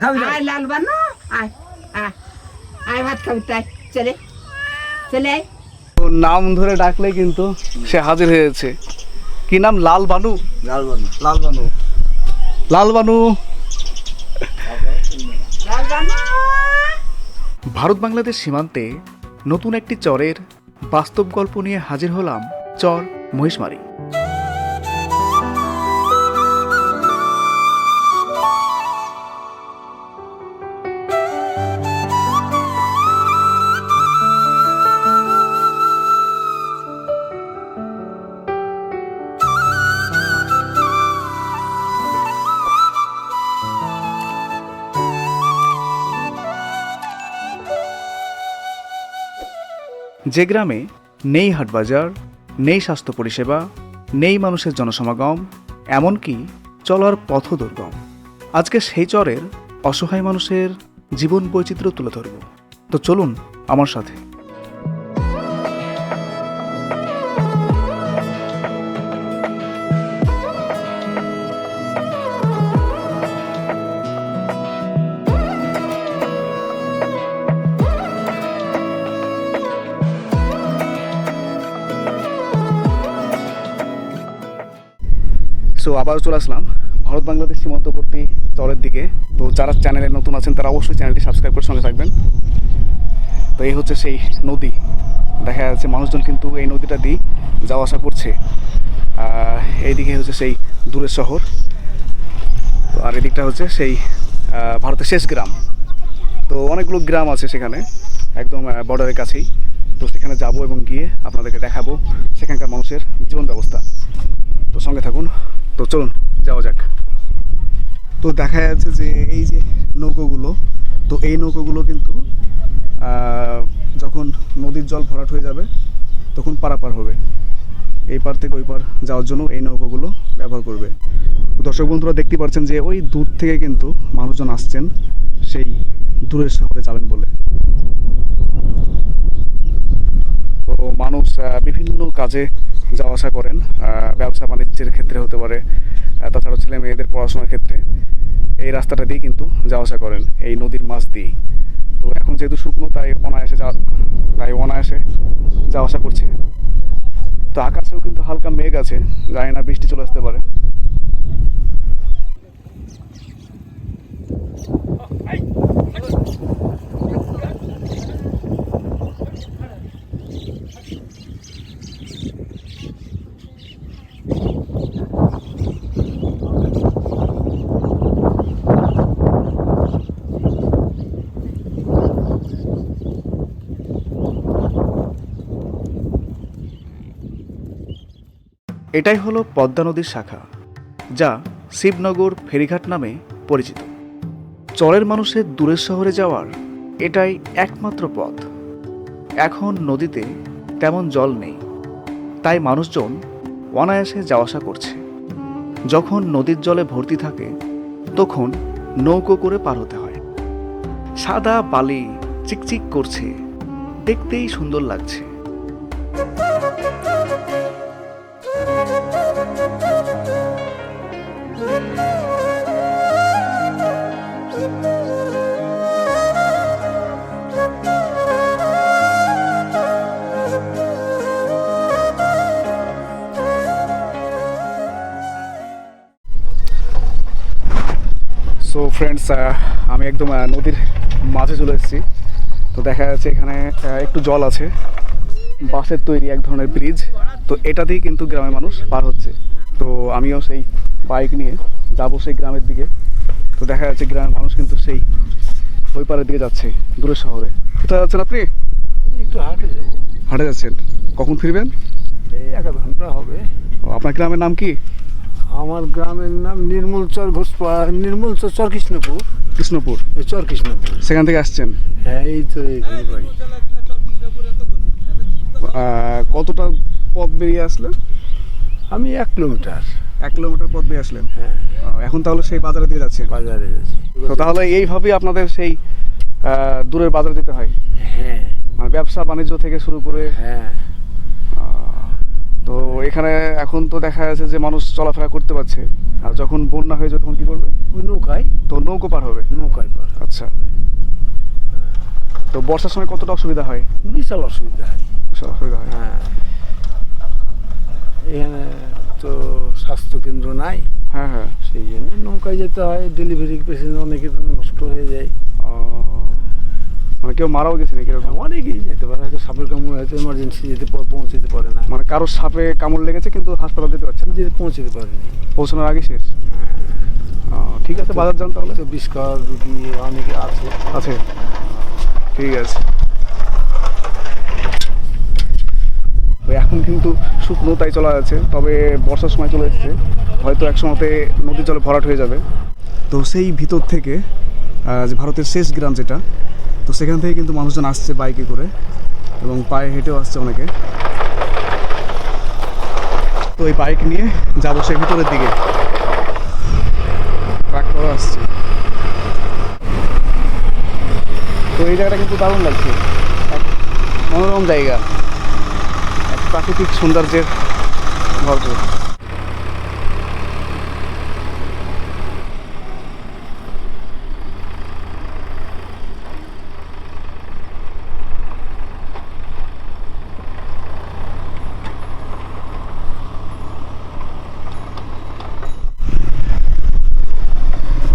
আয় লাল বানো আয় আয় আয় ভাত খাবি তাই চলে চলে ওর নাম ধরে ডাকলে কিন্তু সে হাজির হয়েছে কি নাম? লাল বানু? লাল বানু লাল বানু। লাল বানু। লাল বানো। ভারত বাংলাদেশ সীমান্তে নতুন একটি চরের বাস্তব গল্প নিয়ে হাজির হলাম চর মহিষমারি যে গ্রামে নেই হাটবাজার নেই স্বাস্থ্য পরিষেবা, নেই মানুষের জনসমাগম, এমনকি চলার পথ দুর্গম। আজকে সেই চরের অসহায় মানুষের জীবন বৈচিত্র্য তুলে ধরব। তো চলুন আমার সাথে। আবারও চলে আসলাম ভারত বাংলাদেশ সীমান্তবর্তী চরের দিকে। তো যারা চ্যানেলে নতুন আছেন, তারা অবশ্যই চ্যানেলটি সাবস্ক্রাইব করে সঙ্গে থাকবেন। তো এই হচ্ছে সেই নদী। দেখা যাচ্ছে মানুষজন কিন্তু এই নদীটা দিয়ে যাওয়া আসা করছে। এইদিকে হচ্ছে সেই দূরের শহর। তো আর এদিকটা হচ্ছে সেই ভারতের শেষ গ্রাম। তো অনেকগুলো গ্রাম আছে সেখানে, একদম বর্ডারের কাছেই। তো সেখানে যাব এবং গিয়ে আপনাদেরকে দেখাবো সেখানকার মানুষের জীবন ব্যবস্থা। তো সঙ্গে থাকুন। তো চলুন, যাওয়া যাক। তো দেখা যাচ্ছে যে এই যে নৌকোগুলো, তো এই নৌকোগুলো কিন্তু যখন নদীর জল ভরাট হয়ে যাবে, তখন পারাপার হবে। এই পার থেকে ওই পার যাওয়ার জন্য এই নৌকোগুলো ব্যবহার করবে। দর্শক বন্ধুরা, দেখতে পাচ্ছেন যে ওই দূর থেকে কিন্তু মানুষজন আসছেন, সেই দূরের শহরে যাবেন বলে। তো মানুষ বিভিন্ন কাজে যাওয়া আসা করেন ব্যবসা বাণিজ্যের ক্ষেত্রে হতে পারে তাছাড়া ছেলে মেয়েদের পড়াশোনার ক্ষেত্রে এই রাস্তাটা দিয়ে কিন্তু যাওয়া আসা করেন, এই নদীর মাছ দিয়েই। তো এখন যেহেতু শুকনো, তাই অনায়াসে যাওয়া তাই অনায়াসে যাওয়া আসা করছে। তো আকাশেও কিন্তু হালকা মেঘ আছে, জানি না বৃষ্টি চলে আসতে পারে। এটাই হলো পদ্মা নদীর শাখা, যা শিবনগর ফেরিঘাট নামে পরিচিত। চরের মানুষের দূরের শহরে যাওয়ার এটাই একমাত্র পথ। এখন নদীতে তেমন জল নেই, তাই মানুষজন অনায়াসে যাওয়া আসা করছে। যখন নদীর জলে ভর্তি থাকে, তখন নৌকো করে পার হতে হয়। সাদা বালি চিকচিক করছে, দেখতেই সুন্দর লাগছে। সো ফ্রেন্ডস আমি একদম নদীর মাঝে চলে এসেছি। তো দেখা যাচ্ছে এখানে একটু জল আছে। বাঁশের তৈরি এক ধরনের ব্রিজ তো এটা দিয়ে কিন্তু গ্রামের মানুষ পার হচ্ছে। তো আমিও সেই বাইক নিয়ে যাব সেই গ্রামের দিকে। তো দেখা যাচ্ছে গ্রামের মানুষ কিন্তু সেই ওই পারের দিকে যাচ্ছে দূরের শহরে। কোথায় যাচ্ছেন আপনি? একটু হাটে যাব। হাটে যাচ্ছেন। কখন ফিরবেন? এই এক আধ ঘণ্টা হবে। আপনার গ্রামের নাম কি? আমার গ্রামের নাম নির্মল চর ঘোষপাড়া নির্মল চর চর কৃষ্ণপুর। কৃষ্ণপুর? এই চর কৃষ্ণপুর। সেখান থেকে আসছেন? হ্যাঁ এই তো এখানে বাড়ি। কতটা পথ বেরিয়ে আসলেন? আমি এক কিলোমিটার। এক কিলোমিটার পথ বেরিয়ে আসলেন? হ্যাঁ। এখন তাহলে সেই বাজারে দিয়ে যাচ্ছেন? বাজারে যাচ্ছি। তো তাহলে এইভাবেই আপনাদের সেই দূরের বাজারে যেতে হয়? হ্যাঁ। মানে ব্যবসা বাণিজ্য থেকে শুরু করে হ্যাঁ। তো এখানে এখন তো দেখা যাচ্ছে যে মানুষ চলাফেরা করতে পারছে। আর যখন বন্যা হয়ে যাবে তখন কি করবে? ওই নৌকায়। তো নৌকো পার হবে? নৌকায় পার আচ্ছা। তো বর্ষার সময় কতটা অসুবিধা হয়? বিশাল অসুবিধা হয়। বিশাল অসুবিধা হয়। হ্যাঁ। এখানে তো স্বাস্থ্য কেন্দ্র নাই। হ্যাঁ হ্যাঁ। সেই জন্য নৌকায় যেতে হয়। ডেলিভারি পেশেন্ট অনেকে নষ্ট হয়ে যায়। মানে কেউ মারাও গেছে নাকি এরকম? অনেকেই যেতে পারে হয়তো সাপের কামড় হয়তো এমার্জেন্সি যেতে প- পৌঁছতে পারে না। মানে কারোর সাপে কামড় লেগেছে কিন্তু হাসপাতাল যেতে পারছে না? যেতে পৌঁছতে পারেনি। পৌঁছানোর আগে শেষ? ঠিক আছে বাজার যান তাহলে। বিষ খাওয়ার রুগী অনেকে আছে। আছে। ঠিক আছে। এখন কিন্তু শুকনো তাই চলা যাচ্ছে তবে বর্ষার সময় চলে এসেছে। হয়তো এক সময়তে নদীর জলে ভরাট হয়ে যাবে। তো সেই ভিতর থেকে যে ভারতের শেষ গ্রাম যেটা তো সেখান থেকে কিন্তু মানুষজন আসছে বাইকে করে এবং পায়ে হেঁটেও আসছে অনেকে। তো এই বাইক নিয়ে যাব সে ভিতরের দিকে। ট্রাক আসছে। তো এই জায়গাটা কিন্তু দারুণ লাগছে। এক মনোরম জায়গা। এক প্রাকৃতিক সৌন্দর্যের ভরপুর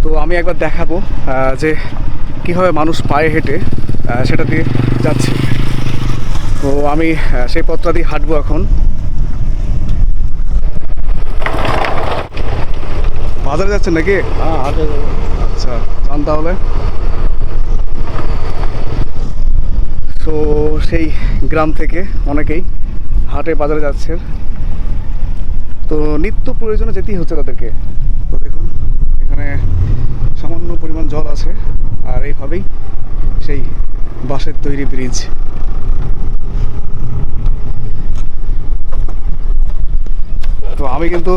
তো আমি একবার দেখাবো যে কীভাবে মানুষ পায়ে হেঁটে সেটা দিয়ে যাচ্ছে। তো আমি সেই পথটা দিয়ে হাঁটবো এখন। বাজারে যাচ্ছেন নাকি? হ্যাঁ আচ্ছা যান তাহলে। তো সেই গ্রাম থেকে অনেকেই হাটে বাজারে যাচ্ছে তো নিত্য প্রয়োজনে যেতেই হচ্ছে তাদেরকে তো দেখুন এখানে সামান্য পরিমাণ জল আছে, আর এইভাবেই সেই বাঁশের তৈরি ব্রিজ তো আমি কিন্তু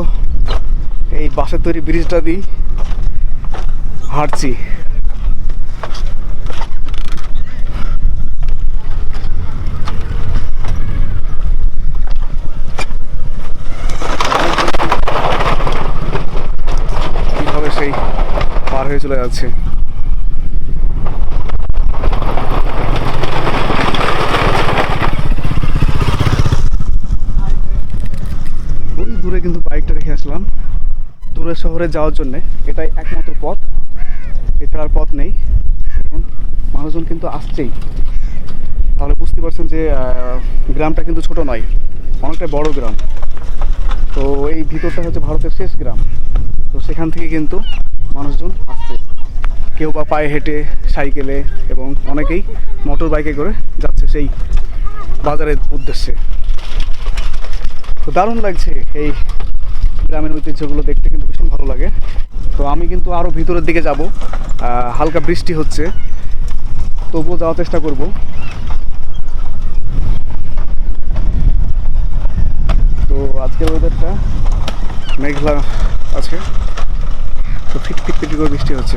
এই বাঁশের তৈরি ব্রিজটা দিই হাঁটছি কীভাবে সেই পার হয়ে চলে যাচ্ছে। ওই দূরে কিন্তু বাইকটা রেখে আসলাম। দূরে শহরে যাওয়ার জন্যে এটাই একমাত্র পথ। এছাড়া আর পথ নেই। মানুষজন কিন্তু আসছেই। তাহলে বুঝতে পারছেন যে গ্রামটা কিন্তু ছোট নয় অনেকটা বড় গ্রাম। তো এই ভিতরটা হচ্ছে ভারতের শেষ গ্রাম। তো সেখান থেকে কিন্তু মানুষজন আসছে। কেউ বা পায়ে হেঁটে সাইকেলে এবং অনেকেই মোটর বাইকে করে যাচ্ছে সেই বাজারের উদ্দেশ্যে। তো দারুণ লাগছে এই গ্রামের ঐতিহ্যগুলো দেখতে কিন্তু ভীষণ ভালো লাগে। তো আমি কিন্তু আরও ভিতরের দিকে যাব। হালকা বৃষ্টি হচ্ছে। তবুও যাওয়ার চেষ্টা করব। তো আজকের ওয়েদারটা মেঘলা আছে। তো ফিট ফিট ফিট করে বৃষ্টি হচ্ছে।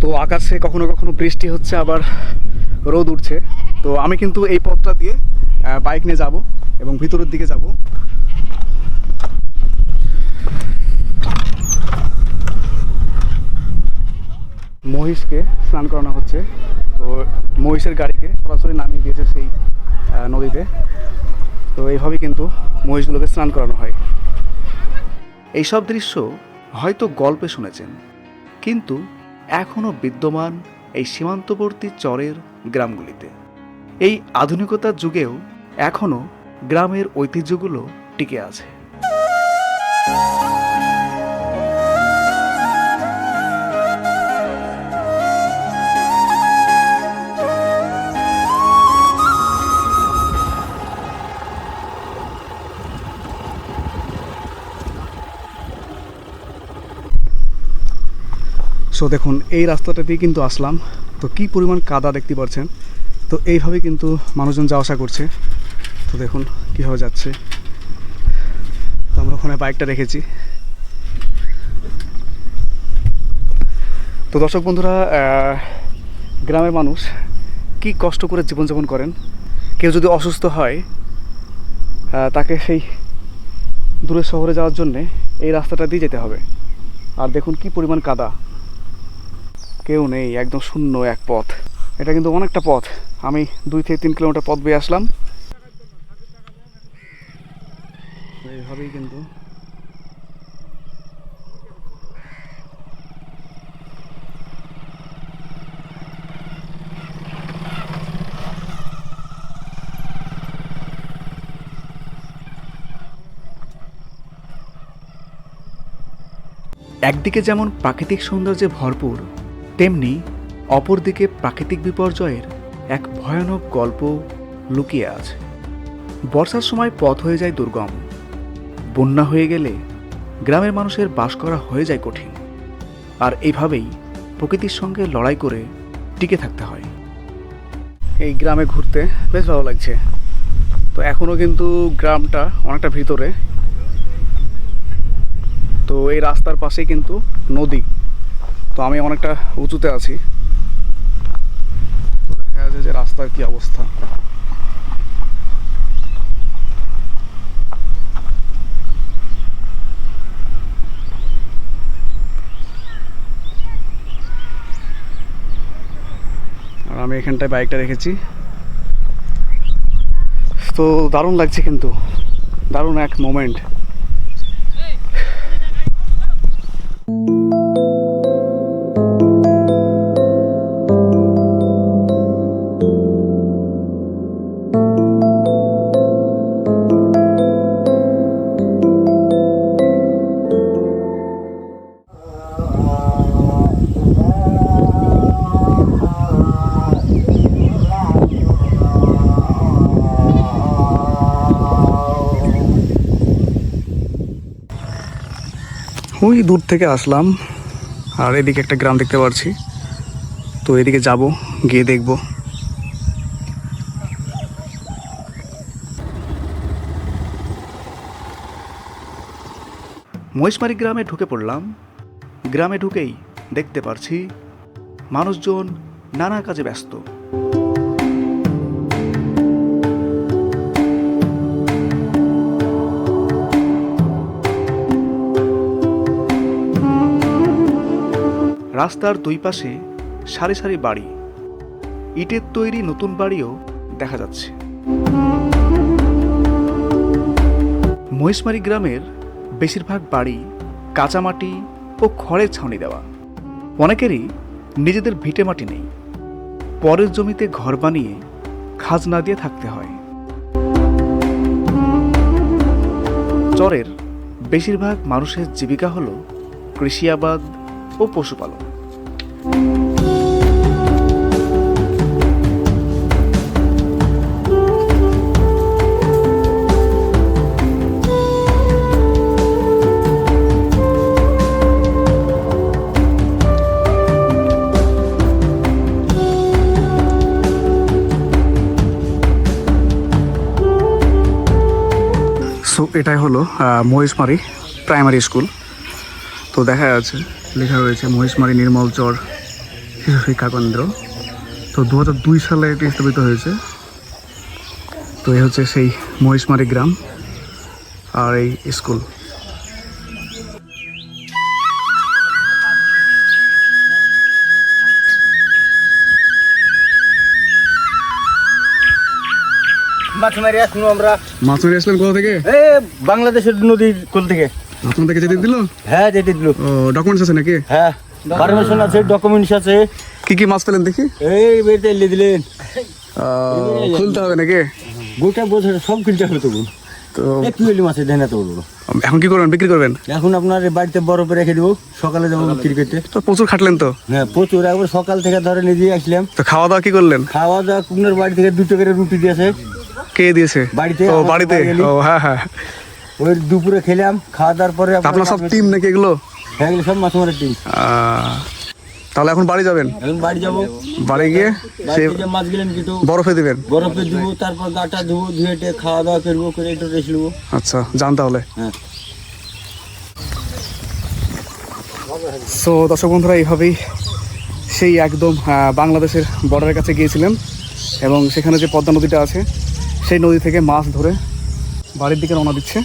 তো আকাশে কখনো কখনো বৃষ্টি হচ্ছে, আবার রোদ উঠছে। তো আমি কিন্তু এই পথটা দিয়ে বাইক নিয়ে যাব এবং ভিতরের দিকে যাব। মহিষকে স্নান করানো হচ্ছে। তো মহিষের গাড়িকে সরাসরি নামিয়ে দিয়েছে সেই নদীতে। তো এইভাবেই কিন্তু মহিষগুলোকে স্নান করানো হয়। এইসব দৃশ্য হয়তো গল্পে শুনেছেন, কিন্তু এখনও বিদ্যমান এই সীমান্তবর্তী চরের গ্রামগুলিতে। এই আধুনিকতার যুগেও এখনও গ্রামের ঐতিহ্যগুলো টিকে আছে। সো দেখুন, এই রাস্তাটা দিয়ে কিন্তু আসলাম। তো কি পরিমাণ কাদা দেখতে পাচ্ছেন? তো এইভাবে কিন্তু মানুষজন যাওয়া আসা করছে। তো দেখুন, কীভাবে যাচ্ছে। তো আমরা ওখানে বাইকটা রেখেছি। তো দর্শক বন্ধুরা গ্রামের মানুষ কি কষ্ট করে জীবনযাপন করেন? কেউ যদি অসুস্থ হয় তাকে সেই দূরে শহরে যাওয়ার জন্যে এই রাস্তাটা দিয়ে যেতে হবে। আর দেখুন, কি পরিমাণ কাদা। কেউ নেই, একদম শূন্য এক পথ। এটা কিন্তু অনেকটা পথ। আমি দুই থেকে তিন কিলোমিটার পথ বেয়ে আসলাম। এইভাবেই কিন্তু একদিকে যেমন প্রাকৃতিক সৌন্দর্যে ভরপুর তেমনি অপরদিকে প্রাকৃতিক বিপর্যয়ের এক ভয়ানক গল্প লুকিয়ে আছে। বর্ষার সময় পথ হয়ে যায় দুর্গম। বন্যা হয়ে গেলে গ্রামের মানুষের বাস করা হয়ে যায় কঠিন। আর এইভাবেই প্রকৃতির সঙ্গে লড়াই করে টিকে থাকতে হয়। এই গ্রামে ঘুরতে বেশ ভালো লাগছে। তো এখনও কিন্তু গ্রামটা অনেকটা ভিতরে। তো এই রাস্তার পাশেই কিন্তু নদী। তো আমি অনেকটা উঁচুতে আছি। তো দেখা যাচ্ছে যে রাস্তার কি অবস্থা। আর আমি এখানটায় বাইকটা রেখেছি। তো দারুণ লাগছে কিন্তু। দারুণ এক মোমেন্ট ওই দূর থেকে আসলাম, আর এদিকে একটা গ্রাম দেখতে পাচ্ছি তো এদিকে যাব, গিয়ে দেখব। মহেশমারি গ্রামে ঢুকে পড়লাম। গ্রামে ঢুকেই দেখতে পারছি, মানুষজন নানা কাজে ব্যস্ত। রাস্তার দুই পাশে সারি সারি বাড়ি। ইটের তৈরি নতুন বাড়িও দেখা যাচ্ছে। মহেশমারি গ্রামের বেশিরভাগ বাড়ি কাঁচামাটি ও খড়ের ছাউনি দেওয়া। অনেকেরই নিজেদের ভিটে মাটি নেই। পরের জমিতে ঘর বানিয়ে খাজনা দিয়ে থাকতে হয়। চরের বেশিরভাগ মানুষের জীবিকা হল কৃষি আবাদ ও পশুপালন। হলো মহেশমারি প্রাইমারি স্কুল। তো দেখা যাচ্ছে, লেখা রয়েছে মহেশমারি নির্মলচর শিশু শিক্ষা কেন্দ্র। তো দু দুই সালে এটি স্থাপিত হয়েছে। তো এই হচ্ছে সেই মহেশমারি গ্রাম আর এই স্কুল। মাছ মারি আসুন আমরা মাছ মেরে আসলেন কোথা থেকে? এ বাংলাদেশের নদীর কোল থেকে। আপনার থেকে যেতে দিল? হ্যাঁ যেতে দিল। ও ডকুমেন্টস আছে নাকি? হ্যাঁ পারমিশন আছে ডকুমেন্টস আছে। কি কি মাছ পেলেন দেখি? এই বেরতে এলে দিলেন। খুলতে হবে নাকি? গোটা বছর সব কিনতে হবে তবু তো এক কিলো মাছের দেয় না তো বড় এখন কি করবেন? বিক্রি করবেন? এখন আপনার বাড়িতে বরফে রেখে দেবো সকালে যাব বিক্রি করতে। তো প্রচুর খাটলেন তো? হ্যাঁ প্রচুর। একবার সকাল থেকে ধরে নিয়ে আসলাম। তো খাওয়া দাওয়া কি করলেন? খাওয়া দাওয়া কুমনের বাড়ি থেকে দুটো করে রুটি দিয়েছে। কে দিয়েছে? বাড়িতে, ও বাড়িতে? ও হ্যাঁ হ্যাঁ। ওই দুপুরে খেলাম খাওয়া দাওয়ার পরে আপনার সব টিম নাকি এগুলো? হ্যাঁ এগুলো সব মাছ মারের টিম তাহলে এখন বাড়ি যাবেন? এখন বাড়ি যাব। বাড়ি গিয়ে সে মাছ গেলেন কিন্তু। বরফে দিবেন? বরফে দিব তারপর গাটা ধুবো ধুয়ে খাওয়া দাওয়া করব করে একটু রেস্ট নেব। আচ্ছা যান তাহলে। হ্যাঁ। সো দর্শক বন্ধুরা এইভাবেই সেই একদম বাংলাদেশের বর্ডারের কাছে গিয়েছিলেন এবং সেখানে যে পদ্মা নদীটা আছে সেই নদী থেকে মাছ ধরে বাড়ির দিকে রওনা দিচ্ছে।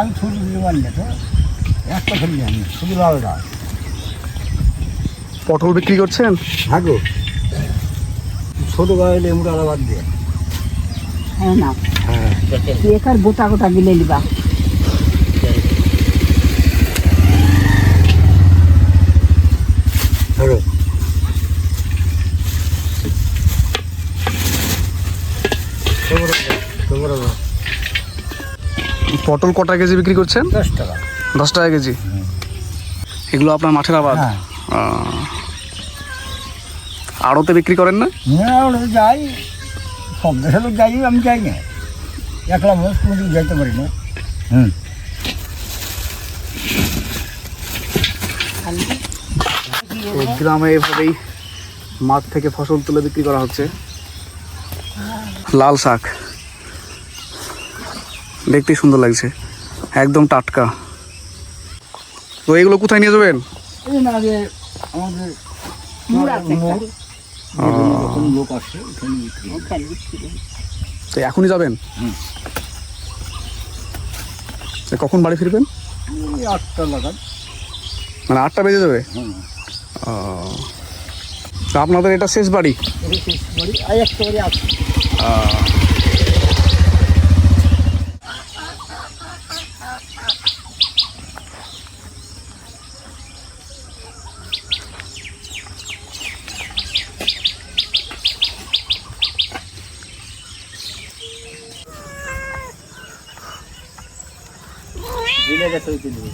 আমি ছোট দিতে তো। একটা ফেলি আমি শুধু বারোটা পটল বিক্রি করছেন? থাকো ছোট গায়ে লেবুটা আলাদা দিয়ে। হ্যাঁ না। হ্যাঁ। গোটা গোটা গিলে নিবা ধরো তোমার পটল কটা কেজি বিক্রি করছেন? দশ টাকা। দশ টাকা কেজি। এগুলো আপনার মাঠের আবাদ? হ্যাঁ। আড়তে বিক্রি করেন না? যাই। সব দেশের লোক যাই আমি যাই না। একলা মানুষ কোনো দিকে যাইতে পারি না। হুম। গ্রামে এভাবেই মাঠ থেকে ফসল তুলে বিক্রি করা হচ্ছে। লাল শাক। দেখতে সুন্দর লাগছে। একদম টাটকা। তো এগুলো কোথায় নিয়ে যাবেন। তো এখনই যাবেন? কখন বাড়ি ফিরবেন? আটটা লাগান মানে আটটা বেজে যাবে? আপনাদের এটা শেষ বাড়ি? শেষ বাড়ি। আর একটা বাড়ি আছে দিলে গেছে ওই কিনবে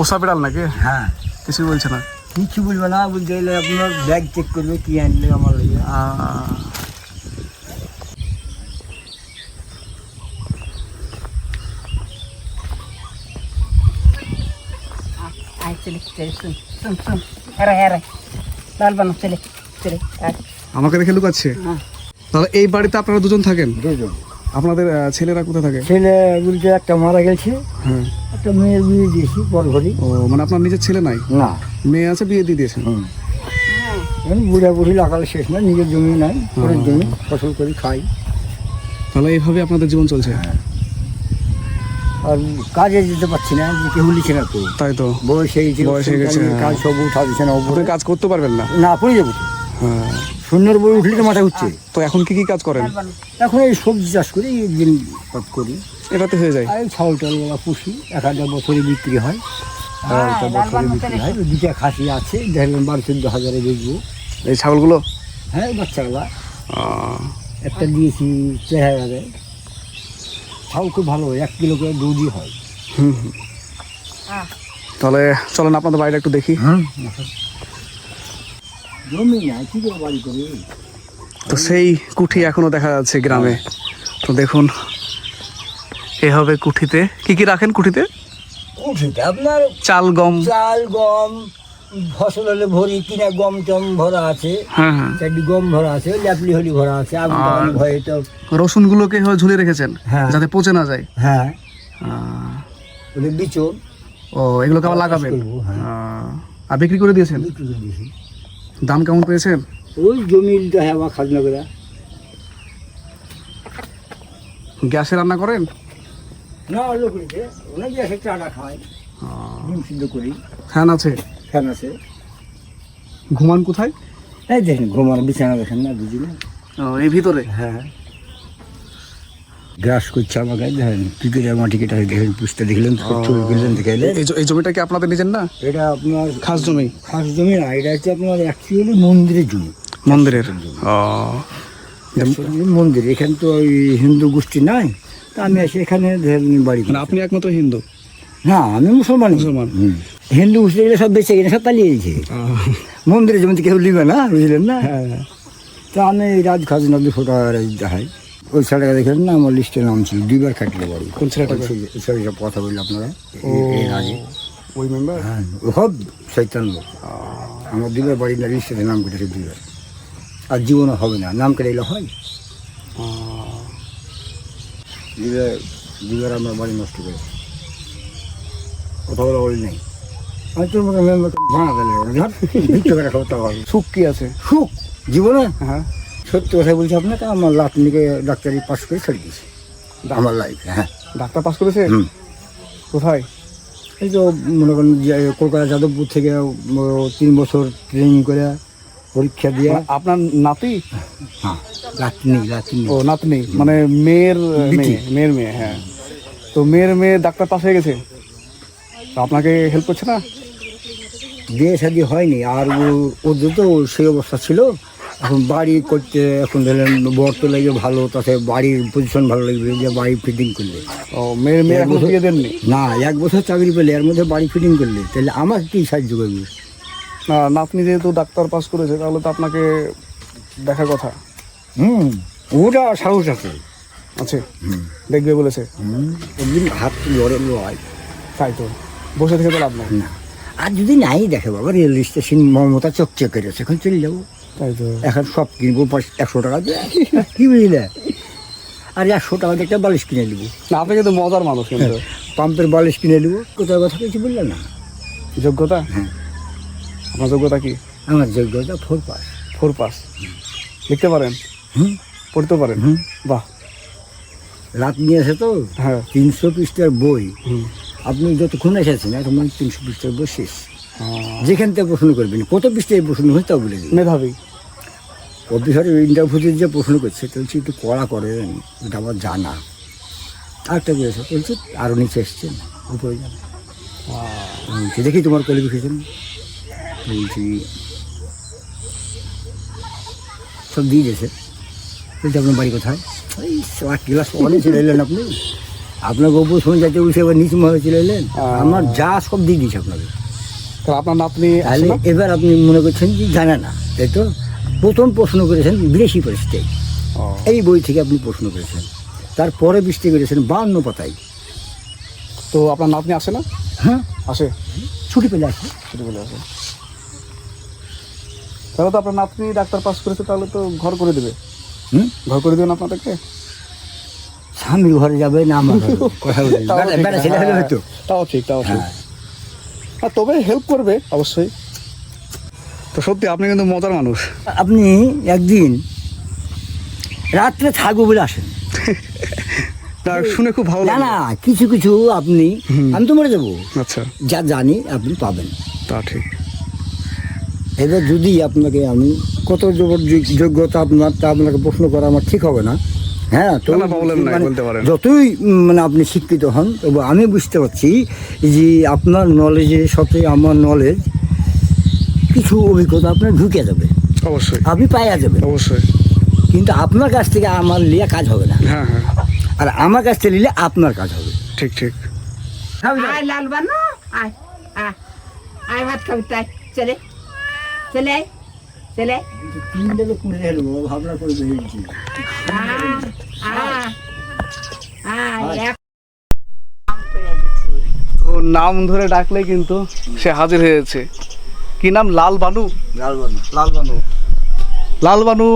পোষা বিড়াল নাকি? হ্যাঁ। কিছু বলছে না। কিছু বলবে না বলতে গেলে আপনার ব্যাগ চেক করবে কি আনলে আমার লাগে হ্যাঁ হ্যাঁ লাল বানো চলে চলে আয়। আমাকে দেখে লুকাচ্ছে? হ্যাঁ। তাহলে এই বাড়িতে আপনারা দুজন থাকেন? দুজন। আপনাদের ছেলেরা কোথায় থাকে? ছেলে বলতে একটা মারা গেছে। হ্যাঁ। একটা মেয়ের বিয়ে দিয়েছি বড় ঘড়ি ও মানে আপনার নিজের ছেলে নাই? না। মেয়ে আছে বিয়ে দিয়ে দিয়েছেন? আমি বুড়া বুড়ি লাগালে শেষ না নিজের জমি নাই পরের জমি ফসল করে খাই। তাহলে এইভাবে আপনাদের জীবন চলছে? আর কাজে যেতে পারছি না কেউ লিখে না তো তাই তো। বয়স হয়ে গেছে বয়স হয়ে গেছে, হ্যাঁ। কাজ সব উঠা দিচ্ছে না কাজ করতে পারবেন না? না পড়ে যাব। হ্যাঁ। শূন্যের বই উঠলে তো মাথা উঠছে। তো এখন কি কি কাজ করেন? এখন এই সবজি চাষ করি এই দিন পাত করি। এটাতে হয়ে যায়। আর এই ছাগল টালগুলা পুষি এক হাজার বছরে বিক্রি হয়। একটা হ্যাঁ, বছরে বিক্রি হয়। দুটা খাসি আছে দেখবেন বারো চোদ্দ হাজারে বেচবো। এই ছাগলগুলো? হ্যাঁ বাচ্চাগুলা। একটা দিয়েছি চার হাজারে ছাগল খুব ভালো হয় এক কিলো করে দুধই হয়। হুম হুম। আহ তাহলে চলেন আপনাদের বাড়িটা একটু দেখি। হুম জমি নাই কি করে বাড়ি করে তো সেই কুঠি এখনও দেখা যাচ্ছে গ্রামে। তো দেখুন এ হবে কুঠিতে। কি কি রাখেন কুঠিতে? উঠিতে আপনার চাল গম। চাল গম ফসল হলে ভরি কিনা গম টম ভরা আছে। হ্যাঁ হ্যাঁ। চারটি গম ভরা আছে ল্যাপলি হলি ভরা আছে আগুন ভয়ে তো রসুন গুলোকে ঝুলিয়ে রেখেছেন হ্যাঁ। যাতে পচে না যায়? হ্যাঁ। বিচন ও এগুলোকে আবার লাগাবেন? হ্যাঁ। আর বিক্রি করে দিয়েছেন? বিক্রি করে দিয়েছি। দাম কেমন পেয়েছেন ওই জমিটা হ্যাঁ আমার খাজনা করে। গ্যাসে রান্না করেন? না লোক রয়েছে অনেক গ্যাসে চাটা খায়। ডিম সিদ্ধ করি। ফ্যান আছে? ফ্যান আছে। ঘুমান কোথায়? এই দেখেন ঘুমান বিছানা দেখেন না বুঝলি ও, এই ভিতরে? হ্যাঁ। গ্রাস করছে আমাকে দেখেন ক্রিকেটের মাটি কেটে দেখেন পুষতে দেখলেন ছবি তুললেন দেখে এই জমিটা কি আপনাদের নিজের না? এটা আপনার খাস জমি? খাস জমি না এটা হচ্ছে আপনার অ্যাকচুয়ালি মন্দিরের জমি। মন্দিরের? মন্দির এখানে তো ওই হিন্দু গোষ্ঠী নাই তা আমি এসে এখানে বাড়ি মানে আপনি একমাত্র হিন্দু? না আমি মুসলমান। মুসলমান। হিন্দু গোষ্ঠী এগুলো সব বেঁচে গেলে সব পালিয়ে গেছে। মন্দিরে জমিতে কেউ লিবে না বুঝলেন না? হ্যাঁ। তা আমি রাজ খাজনা দুশো টাকা দেখাই। ওই ছেলেটা দেখলেন না আমার লিস্টে নাম ছিল দুইবার খাটলে বাড়ি। কোন ছেলেটা? কথা বললে আপনারা এর আগে। ওই মেম্বার হ্যাঁ সব শৈতান লোক। আমার দুইবার বাড়ির না লিস্টে নাম কেটেছে দুইবার। আর জীবনও হবে না নাম কেটে এলে হয়। দুইবার দুইবার আমার বাড়ি নষ্ট করে কথা বলা বলি নাই। আমি তোর মতো মেম্বার ভাঙা দিলে সুখ কি আছে? সুখ? জীবনে? হ্যাঁ। সত্যি কথাই বলছি আপনাকে আমার লাতনিকে ডাক্তারি পাশ করে ছেড়ে দিয়েছি। আমার লাইফ হ্যাঁ। ডাক্তার পাস করেছে? কোথায়? এই তো মনে করেন কলকাতা যাদবপুর থেকে তিন বছর ট্রেনিং করে পরীক্ষা দিয়ে। মানে আপনার নাতি? হ্যাঁ ও নাতনি মানে মেয়ের মেয়ে মেয়ের মেয়ে হ্যাঁ। তো মেয়ের মেয়ে ডাক্তার পাস হয়ে গেছে? তো আপনাকে হেল্প করছে না? বিয়ে শাদি হয়নি আর ও- ওদের তো সেই অবস্থা ছিল এখন বাড়ি করতে এখন ধরেন বর তো লাগবে ভালো তাতে বাড়ির পজিশন ভালো লাগবে যে বাড়ি ফিটিং করলে। ও মেয়ের মেয়ে এখন বিয়ে দেননি? না এক বছর চাকরি পেলে এর মধ্যে বাড়ি ফিটিং করলে তাহলে আমার কি সাহায্য করবে? না আপনি যেহেতু ডাক্তার পাস করেছে তাহলে তো আপনাকে দেখার কথা। হুম ওটা সাহস আছে। আছে? হুম। দেখবে বলেছে? একদিন হাত লড়ে লয়। তাই তো। বসে থেকে তো লাভ নাই। না। আর যদি নাই দেখে বাবা রেল স্টেশন মমতা চকচক করেছে এখন চলে যাব। এখন সব কিনবো একশো টাকা দিয়ে। কি বুঝলে? আর একশো টাকা দিয়ে একটা বালিশ কিনে নেব। না আপনি কিন্তু মজার মানুষ কিন্তু। পাম্পের বালিশ কিনে নেব। কোথায় কথা কিছু বললে না? যোগ্যতা? হ্যাঁ। আপনার যোগ্যতা কি? আমার যোগ্যতা ফোর পাস। Four pass. লিখতে পারেন? হুম? পড়তে পারেন? হুম। বাহ। রাত নিয়ে আসে তো হ্যাঁ। তিনশো পৃষ্ঠার বই। হুম। আপনি যতক্ষণ এসেছেন এখন মানে তিনশো পৃষ্ঠার বই শেষ। যেখান থেকে প্রশ্ন করবেন কত পৃষ্ঠায় প্রশ্ন হয় তাও বলে দিন। মেধাবী। অফিসারের ইন্টারভিউতে যে প্রশ্ন করছে বলছি একটু কড়া করেন এটা আমার জানা। আরেকটা বলেছে বলছি আরও নিচে এসছেন উপরে যান। বলছি দেখি তোমার কোয়ালিফিকেশন বলছি সব দিয়ে দিয়েছে। বলছি আপনার বাড়ি কোথায়? এই আট ক্লাস অনেক চলে এলেন আপনি। আপনার গল্প শুনে যাতে বলছে এবার নিচু ভাবে চলে এলেন? আমার যা সব দিয়ে দিয়েছে আপনাকে। তাহলে আপনার নাতনি তাহলে এবার আপনি মনে করছেন যে জানে না তাই তো? প্রথম প্রশ্ন করেছেন বিদেশি পরিস্থিতি। এই বই থেকে আপনি প্রশ্ন করেছেন। তারপরে বৃষ্টি করেছেন বান্ন পাতায়। তো আপনার নাতনি আসে না? হ্যাঁ। আসে। ছুটি পেলে আসে। ছুটি বলে আসে। তাহলে তো আপনার নাতনি ডাক্তার পাস করেছে তাহলে তো ঘর করে দেবে। হুম? ঘর করে দেবেন আপনাদেরকে? স্বামীর ঘরে যাবে না আমার কথা ঠিক, তাও ঠিক তাও ঠিক। হ্যাঁ। আর তবে হেল্প করবে অবশ্যই। তো সত্যি আপনি কিন্তু মজার মানুষ। আপনি একদিন রাত্রে থাকব বলে আসেন। শুনে খুব ভালো না লাগে না কিছু কিছু আপনি আমি তো মরে যাব। আচ্ছা। যা জানি আপনি পাবেন। তা ঠিক। এবার যদি আপনাকে আমি কত যোগ- যোগ- যোগ্যতা আপনার তা আপনাকে প্রশ্ন করা আমার ঠিক হবে না। হ্যাঁ তো মানে বলতে পারেন। যতই মানে আপনি শিক্ষিত হন তবু আমি বুঝতে পারছি যে আপনার নলেজের সাথে আমার নলেজ কিছু অভিজ্ঞতা আপনার ঢুকে যাবে। অবশ্যই। আপনি পাইয়া যাবেন। অবশ্যই। কিন্তু আপনার কাছ থেকে আমার লিয়া কাজ হবে না। হ্যাঁ হ্যাঁ। আর আমার কাছ থেকে নিলে আপনার কাজ হবে। ঠিক ঠিক। আয় লাল বানো আয় আয়। আয় ভাত খাবি তাই। চলে চলে আয়। চলে আয়। ভাবনা করে তো নাম ধরে ডাকলে কিন্তু সে হাজির হয়েছে কি নাম? লাল বানু? লাল বানু লাল বানু। লাল বানু।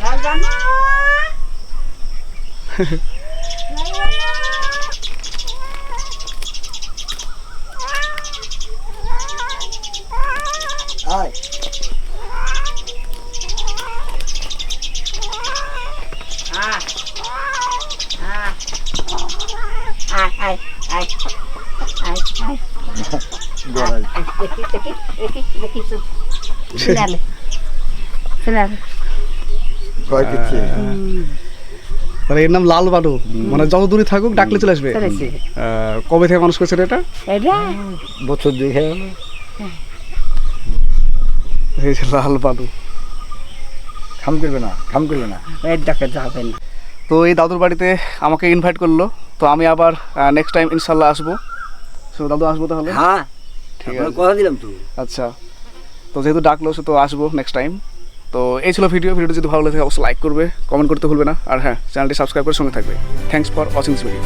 লাল বানো আয় আয়, আয়, আয়, আয়, আয়, আয়, আয়। গড়াই আয়, দেখি, দেখি, দেখি, দেখি, চুপ। চলে চলে কয় কিছু মানে এর নাম লাল বানু মানে যত দূরে থাকুক ডাকলে চলে আসবে। আহ, কবে থেকে মানুষ করছে এটা? বছর দুই হয়ে এই যে লাল বানু খাম করবে না খাম করবে না। এর ডাকে যাবে না। তো এই দাদুর বাড়িতে আমাকে ইনভাইট করল। তো আমি আবার নেক্সট টাইম ইনশাল্লাহ আসব। তো দাদু আসব তাহলে? হ্যাঁ। ঠিক আছে। কথা দিলাম তো। আচ্ছা। তো যেহেতু ডাকলো সে তো আসব নেক্সট টাইম তো এই ছিল ভিডিও ভিডিওটি যদি ভালো লাগে অবশ্যই লাইক করবে কমেন্ট করতে ভুলবে না। আর হ্যাঁ চ্যানেলটি সাবস্ক্রাইব করে সঙ্গে থাকবে। Thanks for watching this video